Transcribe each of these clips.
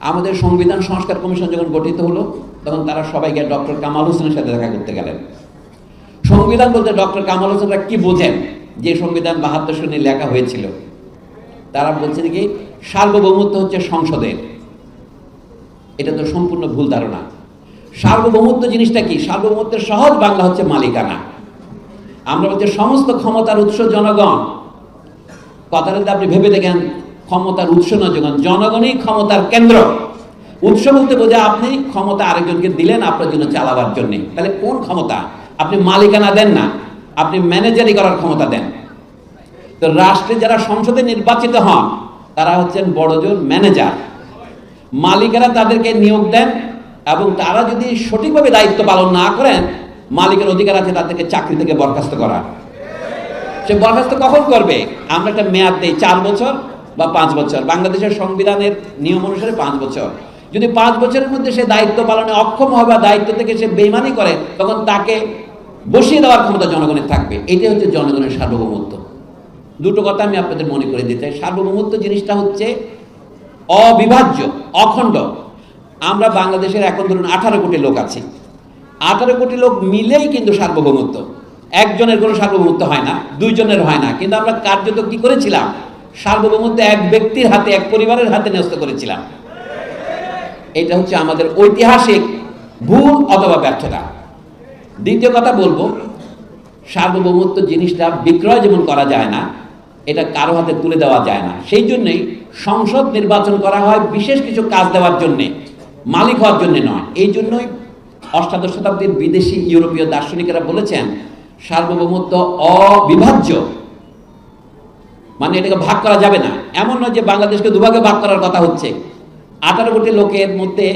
আমাদের সংবিধান সংস্কার কমিশন যখন গঠিত হলো, তখন তারা সবাই গিয়ে ডক্টর কামাল হোসেনের সাথে দেখা করতে গেলেন। সংবিধান বলতে ডক্টর কামাল হোসেনরা কি বোঝেন? যে সংবিধান বাহাত্তর সনে লেখা হয়েছিল। তারা বলছেন কি, সার্বভৌমত্ব হচ্ছে সংসদের। এটা তো সম্পূর্ণ ভুল ধারণা। সার্বভৌমত্ব জিনিসটা কি? সার্বভৌমত্বের সহজ বাংলা হচ্ছে মালিকানা। আমরা বলছি সমস্ত ক্ষমতার উৎস জনগণ। কথাটা আপনি ভেবে দেখেন ক্ষমতার উৎস না জনগণ জনগণই ক্ষমতার কেন্দ্র। উৎস বলতে বোঝা আপনি ক্ষমতা আরেকজনকে দিলেন, আপনার জন্য চালাবার জন্য। তাহলে কোন ক্ষমতা? আপনি মালিকানা দেন না, আপনি ম্যানেজারি করার ক্ষমতা দেন। তো রাষ্ট্রে যারা সংসদে নির্বাচিত হন, তারা হচ্ছেন বড়জন ম্যানেজার। মালিকেরা তাদেরকে নিয়োগ দেন এবং তারা যদি সঠিকভাবে দায়িত্ব পালন না করেন, মালিকের অধিকার আছে তাদেরকে চাকরি থেকে বরখাস্ত করা সে বরখাস্ত কখন করবে? আমরা একটা মেয়াদ দেই, চার বছর। বা পাঁচ বছর। বাংলাদেশের সংবিধানের নিয়ম অনুসারে পাঁচ বছর। যদি পাঁচ বছরের মধ্যে সে দায়িত্ব পালনে অক্ষম হয় বা দায়িত্ব থেকে সে বেইমানি করে, তখন তাকে বসিয়ে দেওয়ার ক্ষমতা জনগণের থাকবে। এটাই হচ্ছে জনগণের সার্বভৌমত্ব। দুটো কথা আমি আপনাদের মনে করে দিতে চাই। সার্বভৌমত্ব জিনিসটা হচ্ছে অবিভাজ্য, অখণ্ড। আমরা বাংলাদেশের এখন ধরুন আঠারো কোটি লোক আছি। আঠারো কোটি লোক মিলেই কিন্তু সার্বভৌমত্ব। একজনের কোনো সার্বভৌমত্ব হয় না, দুইজনের হয় না। কিন্তু আমরা কার্যত কি করেছিলাম? সার্বভৌমত্ব এক ব্যক্তির হাতে, এক পরিবারের হাতে ন্যস্ত করেছিলাম। এটা হচ্ছে আমাদের ঐতিহাসিক ভুল অথবা ব্যর্থতা। দ্বিতীয় কথা বলব, সার্বভৌমত্ব জিনিসটা বিক্রয় যেমন করা যায় না, এটা কারও হাতে তুলে দেওয়া যায় না। সেই জন্যই সংসদ নির্বাচন করা হয় বিশেষ কিছু কাজ দেওয়ার জন্যে, মালিক হওয়ার জন্য নয়। এই জন্যই অষ্টাদশ শতাব্দীর বিদেশি ইউরোপীয় দার্শনিকেরা বলেছেন, সার্বভৌমত্ব অবিভাজ্য। মানে এটাকে ভাগ করা যাবে না। এমন নয় যে বাংলাদেশকে দুভাগে ভাগ করার কথা হচ্ছে। আঠারো কোটি লোকের মধ্যে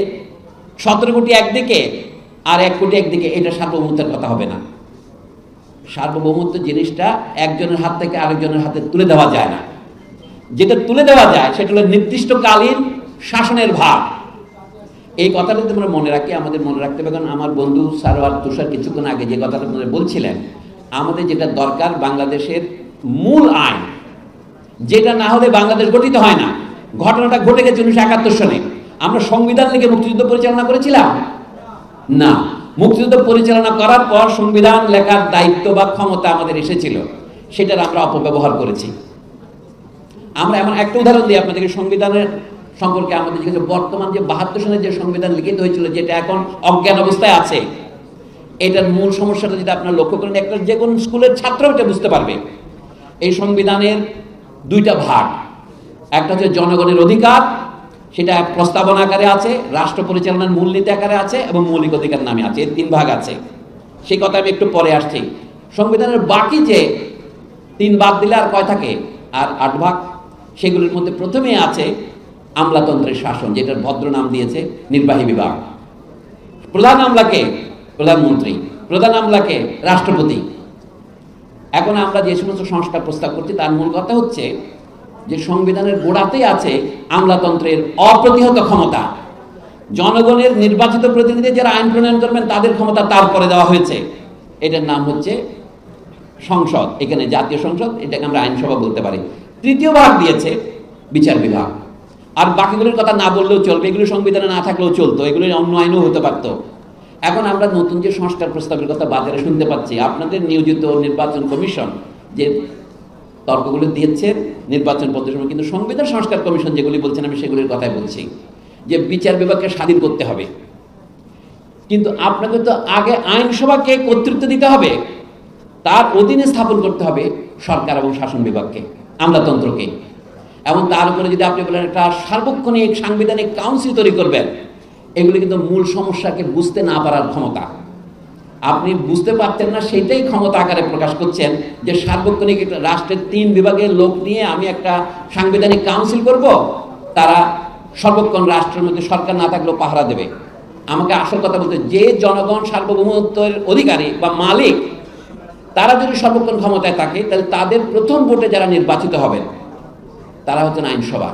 সতেরো কোটি একদিকে আর এক কোটি একদিকে এটা সার্বভৌমত্বের কথা হবে না। সার্বভৌমত্ব জিনিসটা একজনের হাত থেকে আরেকজনের হাতে তুলে দেওয়া যায় না। যেটা তুলে দেওয়া যায় সেটা হলো নির্দিষ্টকালীন শাসনের ভাগ। এই কথাটা আমরা মনে রাখি, আমাদের মনে রাখতে হবে। কারণ আমার বন্ধু সারোয়ার তুষার কিছুক্ষণ আগে যে কথাটা আপনারা বলছিলেন, আমাদের যেটা দরকার বাংলাদেশের মূল আইন যেটা না হলে বাংলাদেশ গঠিত হয় না। ঘটনাটা ঘটে গেছে উনিশশো একাত্তর সনে। আমরা সংবিধান লিখে মুক্তিযুদ্ধ পরিচালনা করেছিলাম? না। মুক্তিযুদ্ধ পরিচালনা করার পর সংবিধান লেখার দায়িত্ব বা ক্ষমতা আমাদের এসেছিল। সেটার আমরা অপব্যবহার করেছি। আমরা এমন একটা উদাহরণ দিই আপনাদেরকে, সংবিধানের সম্পর্কে আমাদের জিজ্ঞেস বর্তমান যে বাহাত্তর সনের যে সংবিধান লিখিত হয়েছিল, যেটা এখন অজ্ঞান অবস্থায় আছে, এটার মূল সমস্যাটা যদি আপনারা লক্ষ্য করেন, একটা যে কোনো স্কুলের ছাত্র এটা বুঝতে পারবে। এই সংবিধানের দুইটা ভাগ। একটা হচ্ছে জনগণের অধিকার, সেটা প্রস্তাবনা আকারে আছে, রাষ্ট্র পরিচালনার মূলনীতি আকারে আছে এবং মৌলিক অধিকার নামে আছে, এর তিন ভাগ আছে। সেই কথা আমি একটু পরে আসছি। সংবিধানের বাকি যে তিন ভাগ দিলে আর কয় থাকে? আর আট ভাগ? সেগুলোর মধ্যে প্রথমে আছে আমলাতন্ত্রের শাসন, যেটার ভদ্র নাম দিয়েছে নির্বাহী বিভাগ। প্রধান আমলাকে প্রধানমন্ত্রী। প্রধান আমলাকে রাষ্ট্রপতি। এখন আমরা যে সমস্ত সংস্কার প্রস্তাব করছি, তার মূল কথা হচ্ছে যে সংবিধানের গোড়াতেই আছে আমলাতন্ত্রের অপ্রতিহত ক্ষমতা। জনগণের নির্বাচিত প্রতিনিধি যারা আইন প্রণয়ন করবেন, তাদের ক্ষমতা তারপরে দেওয়া হয়েছে। এটার নাম হচ্ছে সংসদ। এখানে জাতীয় সংসদ, এটাকে আমরা আইনসভা বলতে পারি। তৃতীয় ভাগ দিয়েছে বিচার বিভাগ। আর বাকিগুলোর কথা না বললেও চলবে। এগুলো সংবিধানে না থাকলেও চলতো। এগুলো অন্য আইনও হতে পারতো। এখন আমরা নতুন যে সংস্কার প্রস্তাবের কথা বাজারে শুনতে পাচ্ছি, আপনাদের নিয়োজিত নির্বাচন কমিশন যে তর্কগুলো দিয়েছেন নির্বাচন পদ্ধতির সময় কিন্তু সংবিধান সংস্কার কমিশন যেগুলি বলছেন, আমি সেগুলির কথাই বলছি, যে বিচার বিভাগকে স্বাধীন করতে হবে। কিন্তু আপনাকে তো আগে আইনসভাকে কর্তৃত্ব দিতে হবে, তার অধীনে স্থাপন করতে হবে সরকার এবং শাসন বিভাগকে, আমলাতন্ত্রকে। এবং তার উপরে যদি আপনি বলেন একটা সার্বক্ষণিক সাংবিধানিক কাউন্সিল তৈরি করবেন এগুলি কিন্তু মূল সমস্যাকে বুঝতে না পারার ক্ষমতা। আপনি বুঝতে পারতেন না, সেইটাই ক্ষমতা আকারে প্রকাশ করছেন যে সার্বক্ষণিক রাষ্ট্রের তিন বিভাগের লোক নিয়ে আমি একটা সাংবিধানিক কাউন্সিল করব, তারা সর্বক্ষণ রাষ্ট্রের মধ্যে সরকার না থাকলেও পাহারা দেবে। আমাকে আসল কথা বলতে, যে জনগণ সার্বভৌমত্বের অধিকারী বা মালিক, তারা যদি সর্বক্ষণ ক্ষমতায় থাকে, তাহলে তাদের প্রথম ভোটে যারা নির্বাচিত হবেন, তারা হচ্ছেন আইনসভা।